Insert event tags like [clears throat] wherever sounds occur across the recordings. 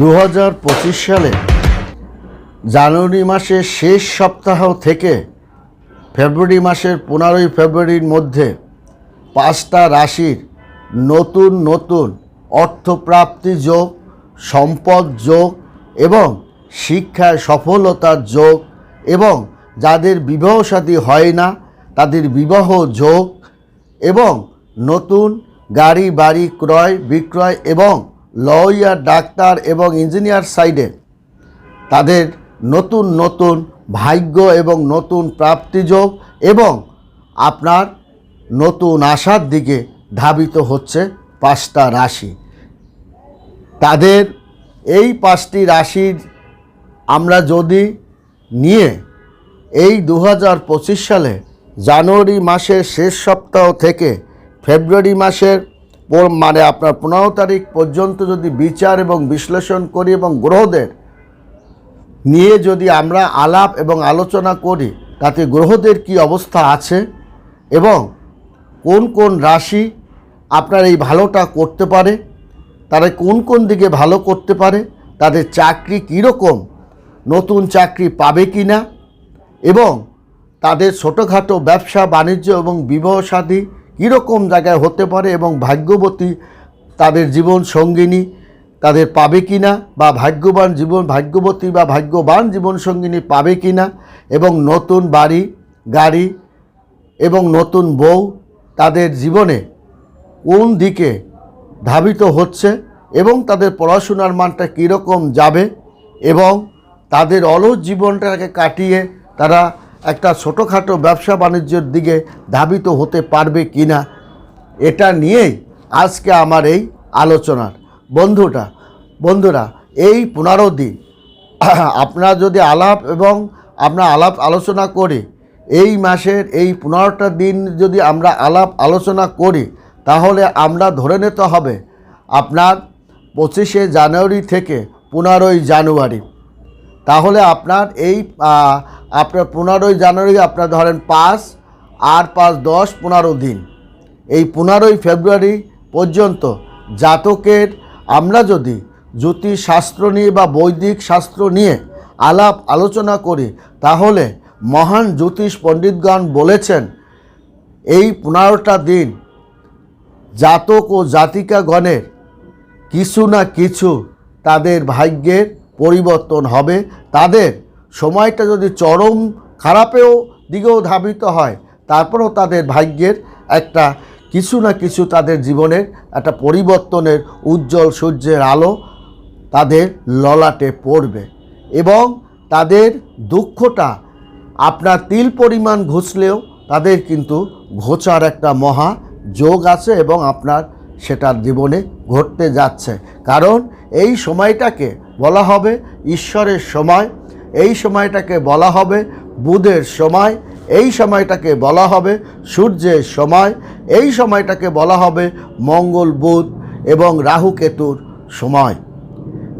দু হাজার পঁচিশ সালে জানুয়ারি মাসের শেষ সপ্তাহ থেকে ফেব্রুয়ারি মাসের পনেরোই ফেব্রুয়ারির মধ্যে পাঁচটা রাশির নতুন নতুন অর্থপ্রাপ্তি যোগ, সম্পদ যোগ এবং শিক্ষায় সফলতার যোগ এবং যাদের বিবাহ সাথী হয় না, তাদের বিবাহ যোগ এবং নতুন গাড়ি, বাড়ি, ক্রয়, বিক্রয় এবং লয়ার, ডাক্তার এবং ইঞ্জিনিয়ার সাইডে তাদের নতুন নতুন ভাগ্য এবং নতুন প্রাপ্তিযোগ এবং আপনার নতুন আশার দিকে ধাবিত হচ্ছে পাঁচটা রাশি। তাদের এই পাঁচটি রাশির আমরা যদি নিয়ে এই দু হাজার পঁচিশ সালে জানুয়ারি মাসের শেষ সপ্তাহ থেকে ফেব্রুয়ারি মাসের মানে আপনার পনেরো তারিখ পর্যন্ত যদি বিচার এবং বিশ্লেষণ করি এবং গ্রহদের নিয়ে যদি আমরা আলাপ এবং আলোচনা করি, তাতে গ্রহদের কি অবস্থা আছে এবং কোন কোন রাশি আপনার এই ভালোটা করতে পারে, তারা কোন কোন দিকে ভালো করতে পারে, তাদের চাকরি কীরকম, নতুন চাকরি পাবে কি না এবং তাদের ছোটোখাটো ব্যবসা, বাণিজ্য এবং বিবাহ সাথী কীরকম জায়গায় হতে পারে এবং ভাগ্যবতী তাদের জীবন সঙ্গিনী তাদের পাবে কি না বা ভাগ্যবান জীবন, ভাগ্যবতী বা ভাগ্যবান জীবন সঙ্গিনী পাবে কি না এবং নতুন বাড়ি, গাড়ি এবং নতুন বউ তাদের জীবনে কোন দিকে ধাবিত হচ্ছে এবং তাদের পড়াশোনার মানটা কীরকম যাবে এবং তাদের অলস জীবনটাকে কাটিয়ে তারা একটা ছোটোখাটো ব্যবসা বাণিজ্যের দিকে ধাবিত হতে পারবে কি না এটা নিয়েই আজকে আমার এই আলোচনার। বন্ধুটা, বন্ধুরা, এই পনেরো দিন, আপনারা যদি আলাপ এবং আমরা আলাপ আলোচনা করি, এই মাসের এই পনেরোটা দিন যদি আমরা আলাপ আলোচনা করি, তাহলে আমরা ধরে নিতে হবে আপনার পঁচিশে জানুয়ারি থেকে পনেরোই জানুয়ারি। তাহলে আপনার এই আপনার পনেরোই জানুয়ারি, আপনার ধরেন পাঁচ, আর পাঁচ দশ, পনেরো দিন। এই পনেরোই ফেব্রুয়ারি পর্যন্ত জাতকের, আমরা যদি জ্যোতিষ শাস্ত্র নিয়ে বা বৈদিক শাস্ত্র নিয়ে আলাপ আলোচনা করি, তাহলে মহান জ্যোতিষ পণ্ডিতগণ বলেছেন, এই পনেরোটা দিন জাতক ও জাতিকাগণের কিছু না কিছু তাদের ভাগ্যের পরিবর্তন হবে। তাদের সময়টা যদি চরম খারাপেও দিকেও ধাবিত হয়, তারপরেও তাদের ভাগ্যের একটা কিছু না কিছু তাদের জীবনের একটা পরিবর্তনের উজ্জ্বল সূর্যের আলো তাদের ললাটে পড়বে এবং তাদের দুঃখটা আপনার তিল পরিমাণ ঘুষলেও তাদের কিন্তু ঘোচার একটা মহা যোগ আছে এবং আপনার সেটার জীবনে ঘটতে যাচ্ছে। কারণ এই সময়টাকে বলা হবে ঈশ্বরের সময়, এই সময়টাকে বলা হবে বুধের সময়, এই সময়টাকে বলা হবে সূর্যের সময়, এই সময়টাকে বলা হবে মঙ্গল বুধ এবং রাহু কেতুর সময়।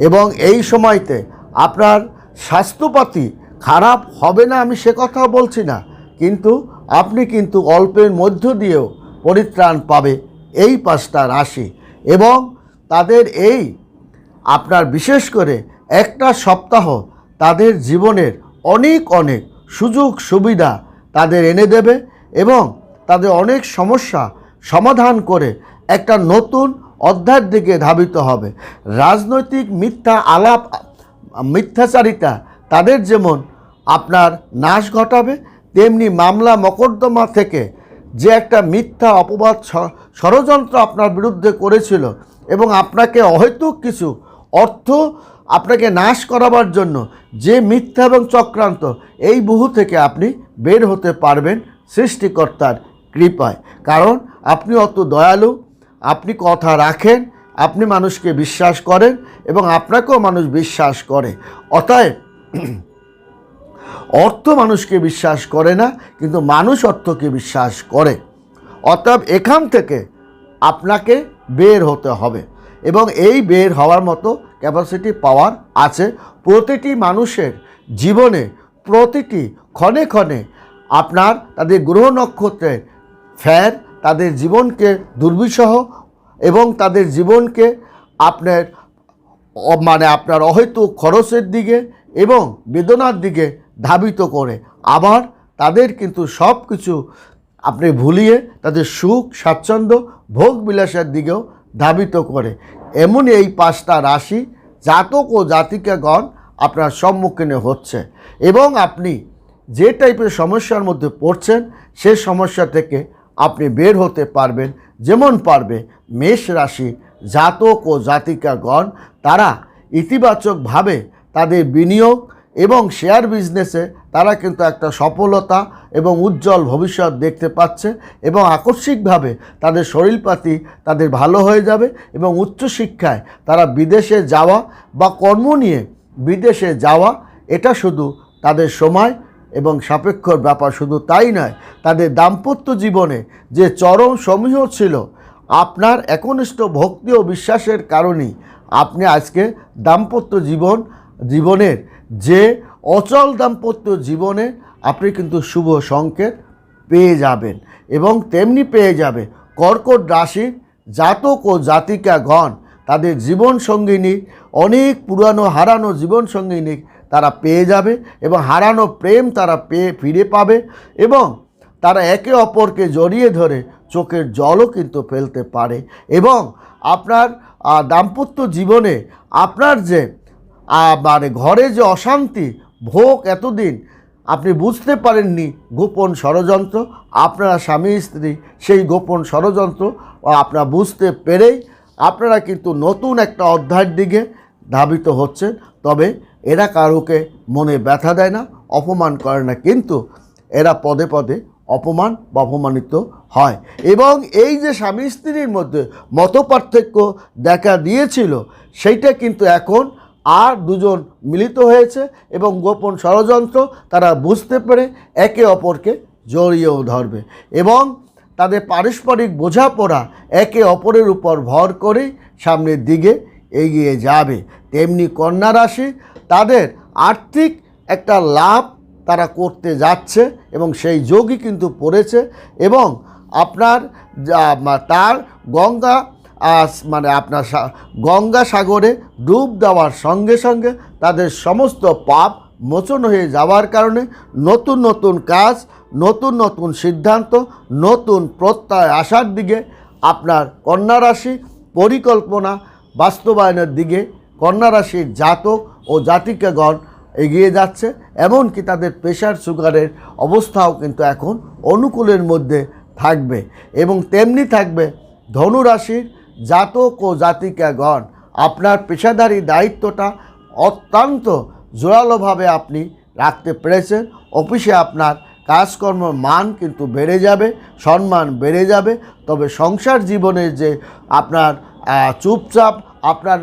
এবং এই সময়তে আপনার স্বাস্থ্যপাতি খারাপ হবে না, আমি সে কথা বলছি না, কিন্তু আপনি কিন্তু অল্পের মধ্য দিয়েও পরিত্রাণ পাবে এই পাঁচটা রাশি এবং তাদের এই আপনার বিশেষ করে একটা সপ্তাহ তাদের জীবনের অনেক অনেক সুযোগ সুবিধা তাদের এনে দেবে এবং তাদের অনেক সমস্যা সমাধান করে একটা নতুন অধ্যায়ের দিকে ধাবিত হবে। রাজনৈতিক মিথ্যা আলাপ, মিথ্যাচারিতা তাদের যেমন আপনার নাশ ঘটাবে, তেমনি মামলা মকদ্দমা থেকে যে একটা মিথ্যা অপবাদ ষড়যন্ত্র আপনার বিরুদ্ধে করেছিল এবং আপনাকে অহেতুক কিছু অর্থ আপনাকে নাশ করাবার জন্য যে মিথ্যা এবং চক্রান্ত এই বহু থেকে আপনি বের হতে পারবেন সৃষ্টিকর্তার কৃপায়। কারণ আপনি অত দয়ালু, আপনি কথা রাখেন, আপনি মানুষকে বিশ্বাস করেন এবং আপনাকেও মানুষ বিশ্বাস করে। অতএব [clears throat] অর্থ মানুষকে বিশ্বাস করে না, কিন্তু মানুষ অর্থকে বিশ্বাস করে। অতএব এখান থেকে আপনাকে বের হতে হবে। এবং এই বের হওয়ার মতো ক্যাপাসিটি পাওয়ার আছে। প্রতিটি মানুষের জীবনে প্রতিটি ক্ষণে ক্ষণে আপনার তাদের গ্রহ নক্ষত্রের ফ্যার তাদের জীবনকে দুর্বিষহ এবং তাদের জীবনকে আপনার মানে আপনার অহেতুক খরচের দিকে এবং বেদনার দিকে ধাবিত করে। আবার তাদের কিন্তু সব কিছু আপনি ভুলিয়ে তাদের সুখ, স্বাচ্ছন্দ্য ভোগ বিলাসের দিকেও ধাবিত করে। এমনই এই পাঁচটা রাশি জাতক ও জাতিকাগণ আপনার সম্মুখীনে হচ্ছে। এবং আপনি যে টাইপের সমস্যার মধ্যে পড়ছেন, সে সমস্যা থেকে আপনি বের হতে পারবেন। যেমন পারবে মেষ রাশি জাতক ও জাতিকাগণ। তারা ইতিবাচকভাবে তাদের বিনিয়োগ এবং শেয়ার বিজনেসে তারা কিন্তু একটা সফলতা এবং উজ্জ্বল ভবিষ্যৎ দেখতে পাচ্ছে এবং আকস্মিকভাবে তাদের শরীরপাতি তাদের ভালো হয়ে যাবে এবং উচ্চশিক্ষায় তারা বিদেশে যাওয়া বা কর্ম নিয়ে বিদেশে যাওয়া, এটা শুধু তাদের সময় এবং সাপেক্ষর ব্যাপার শুধু তাই নয়, তাদের দাম্পত্য জীবনে যে চরম সমীহ ছিল, আপনার একনিষ্ঠ ভক্তি ও বিশ্বাসের কারণেই আপনি আজকে দাম্পত্য জীবন, জীবনের যে অচল দাম্পত্য জীবনে আপনি কিন্তু শুভ সংকেত পেয়ে যাবেন এবং তেমনি পেয়ে যাবে। কর্কট রাশির জাতক ও জাতিকাগণ, তাদের জীবন সঙ্গিনী, অনেক পুরানো হারানো জীবন সঙ্গিনী তারা পেয়ে যাবে এবং হারানো প্রেম তারা পেয়ে ফিরে পাবে এবং তারা একে অপরকে জড়িয়ে ধরে চোখের জলও কিন্তু ফেলতে পারে এবং আপনার দাম্পত্য জীবনে আপনার যে মানে ঘরে যে অশান্তি, ভোগ এতদিন আপনি বুঝতে পারেননি গোপন ষড়যন্ত্র, আপনারা স্বামী, স্ত্রী, সেই গোপন ষড়যন্ত্র আপনারা বুঝতে পেরেই আপনারা কিন্তু নতুন একটা অধ্যায়ের দিকে ধাবিত হচ্ছেন। তবে এরা কারোকে মনে ব্যথা দেয় না, অপমান করে না, কিন্তু এরা পদে পদে অপমান বা অপমানিত হয়। এবং এই যে স্বামী, স্ত্রীর মধ্যে মতপার্থক্য দেখা দিয়েছিল, সেইটা কিন্তু এখন আর দুজন মিলিত হয়েছে এবং গোপন ষড়যন্ত্র তারা বুঝতে পেরে একে অপরকে জড়িয়েও ধরবে এবং তাদের পারস্পরিক বোঝাপড়া একে অপরের উপর ভর করেই সামনের দিকে এগিয়ে যাবে। তেমনি কন্যা রাশি, তাদের আর্থিক একটা লাভ তারা করতে যাচ্ছে এবং সেই যোগই কিন্তু পড়েছে এবং আপনার তার গঙ্গা মানে আপনার গঙ্গা সাগরে ডুব দেওয়ার সঙ্গে সঙ্গে তাদের সমস্ত পাপ মোচন হয়ে যাওয়ার কারণে নতুন নতুন কাজ, নতুন নতুন সিদ্ধান্ত, নতুন প্রত্যয় আসার দিকে আপনার কন্যা রাশি পরিকল্পনা বাস্তবায়নের দিকে কন্যা রাশির জাতক ও জাতিকাগণ এগিয়ে যাচ্ছে। এমনকি তাদের প্রেশার সুগারের অবস্থাও কিন্তু এখন অনুকূলের মধ্যে থাকবে এবং তেমনি থাকবে ধনু রাশির জাতক ও জাতিকাগণ, আপনার পেশাদারি দায়িত্বটা অত্যন্ত জোরালোভাবে আপনি রাখতে পেরেছেন। অফিসে আপনার কাজকর্ম মান কিন্তু বেড়ে যাবে, সম্মান বেড়ে যাবে। তবে সংসার জীবনের যে আপনার চুপচাপ, আপনার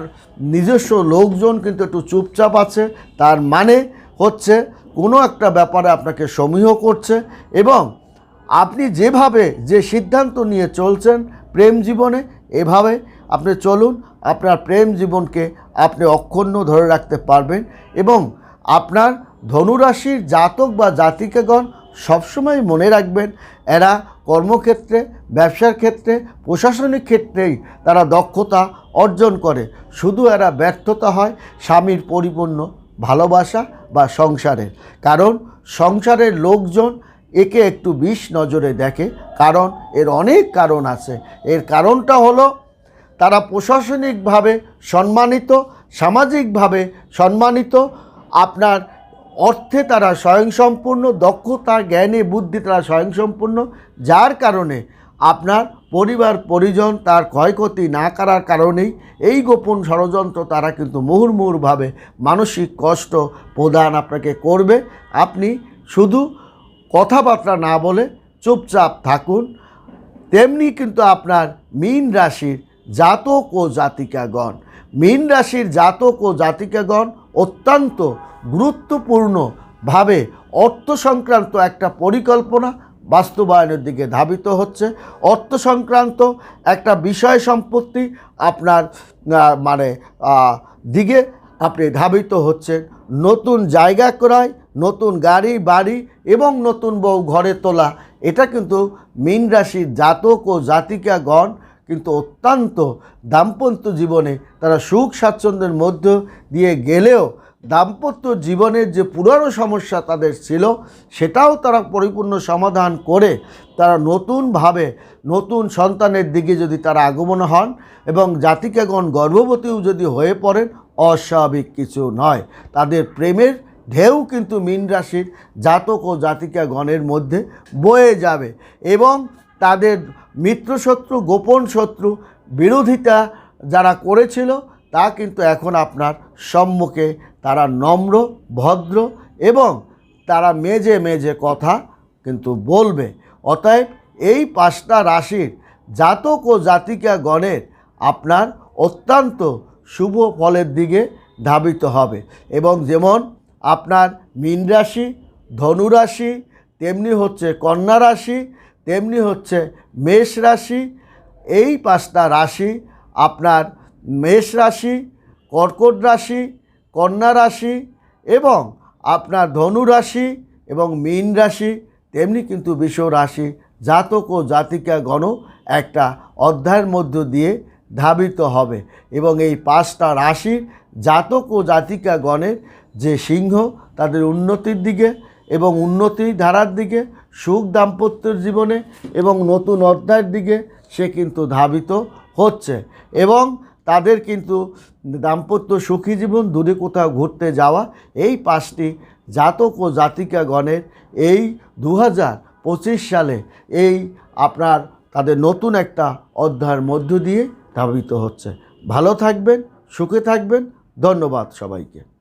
নিজস্ব লোকজন কিন্তু একটু চুপচাপ আছে, তার মানে হচ্ছে কোনো একটা ব্যাপারে আপনাকে সমীহ করছে এবং আপনি যেভাবে যে সিদ্ধান্ত নিয়ে চলছেন প্রেম জীবনে এভাবে আপনি চলুন আপনার প্রেম জীবনকে আপনি অক্ষুণ্ণ ধরে রাখতে পারবেন এবং আপনার ধনুরাশির জাতক বা জাতিকাগণ সবসময় মনে রাখবেন, এরা কর্মক্ষেত্রে, ব্যবসার ক্ষেত্রে, প্রশাসনিক ক্ষেত্রেই তারা দক্ষতা অর্জন করে। শুধু এরা ব্যর্থতা হয় স্বামীর পরিপূর্ণ ভালোবাসা বা সংসারের। কারণ সংসারের লোকজন একে একটু বিষ নজরে দেখে, কারণ এর অনেক কারণ আছে। এর কারণটা হলো, তারা প্রশাসনিকভাবে সম্মানিত, সামাজিকভাবে সম্মানিত, আপনার অর্থে তারা স্বয়ংসম্পূর্ণ, দক্ষতা, জ্ঞানে, বুদ্ধি তারা স্বয়ংসম্পূর্ণ, যার কারণে আপনার পরিবার, পরিজন তার ক্ষয়ক্ষতি না করার কারণেই এই গোপন ষড়যন্ত্র তারা কিন্তু মুহুর্মুহুর্ভাবে মানসিক কষ্ট প্রদান আপনাকে করবে। আপনি শুধু কথাবার্তা না বলে চুপচাপ থাকুন। তেমনি কিন্তু আপনার মীন রাশির জাতক ও জাতিকাগণ, মীন রাশির জাতক ও জাতিকাগণ অত্যন্ত গুরুত্বপূর্ণভাবে অর্থ সংক্রান্ত একটা পরিকল্পনা বাস্তবায়নের দিকে ধাবিত হচ্ছে। অর্থ সংক্রান্ত একটা বিষয় সম্পত্তি আপনার মানে দিকে আপনি ধাবিত হচ্ছেন। নতুন জায়গা ক্রয় নতুন গাড়ি, বাড়ি এবং নতুন বউ ঘরে তোলা। এটা কিন্তু মীন রাশির জাতক ও জাতিকাগণ কিন্তু অত্যন্ত দাম্পত্য জীবনে তারা সুখ স্বাচ্ছন্দ্যের মধ্য দিয়ে গেলেও দাম্পত্য জীবনের যে পুরানো সমস্যা তাদের ছিল, সেটাও তারা পরিপূর্ণ সমাধান করে তারা নতুনভাবে নতুন সন্তানের দিকে যদি তারা আগমন হন এবং জাতিকাগণ গর্ভবতীও যদি হয়ে পড়েন, অস্বাভাবিক কিছু নয়। তাদের প্রেমের ঢেউ কিন্তু মীন রাশির জাতক ও জাতিকাগণের মধ্যে বয়ে যাবে এবং তাদের মিত্রশত্রু, গোপন শত্রু বিরোধিতা যারা করেছিল তা কিন্তু এখন আপনার সম্মুখে তারা নম্র, ভদ্র এবং তারা মেজে মেজে কথা কিন্তু বলবে। অতএব এই পাঁচটা রাশির জাতক ও জাতিকা গণের আপনার অত্যন্ত শুভ ফলের দিকে ধাবিত হবে এবং যেমন আপনার মীন রাশি ধনুরাশি তেমনি হচ্ছে কন্যা রাশি, তেমনি হচ্ছে মেষ রাশি। এই পাঁচটা রাশি আপনার মেষ রাশি, কর্কট রাশি, কন্যা রাশি এবং আপনার ধনু রাশি এবং মীন রাশি, তেমনি কিন্তু বিশ্ব রাশি, জাতক ও জাতিকা গণ একটা অধ্যায়ের মধ্য দিয়ে ধাবিত হবে এবং এই পাঁচটা রাশির জাতক ও জাতিকা গণের যে সিংহ তাদের উন্নতির দিকে এবং উন্নতি ধারার দিকে, সুখ দাম্পত্যের জীবনে এবং নতুন অধ্যায়ের দিকে সে কিন্তু ধাবিত হচ্ছে এবং তাদের কিন্তু দাম্পত্য সুখী জীবন দূরে কোথাও ঘুরতে যাওয়া এই পাঁচটি জাতক ও জাতিকা গণের এই দু পঁচিশ সালে এই আপনার তাদের নতুন একটা অধ্যায়ের মধ্য দিয়ে ধাবিত হচ্ছে। ভালো থাকবেন, সুখে থাকবেন। ধন্যবাদ সবাইকে।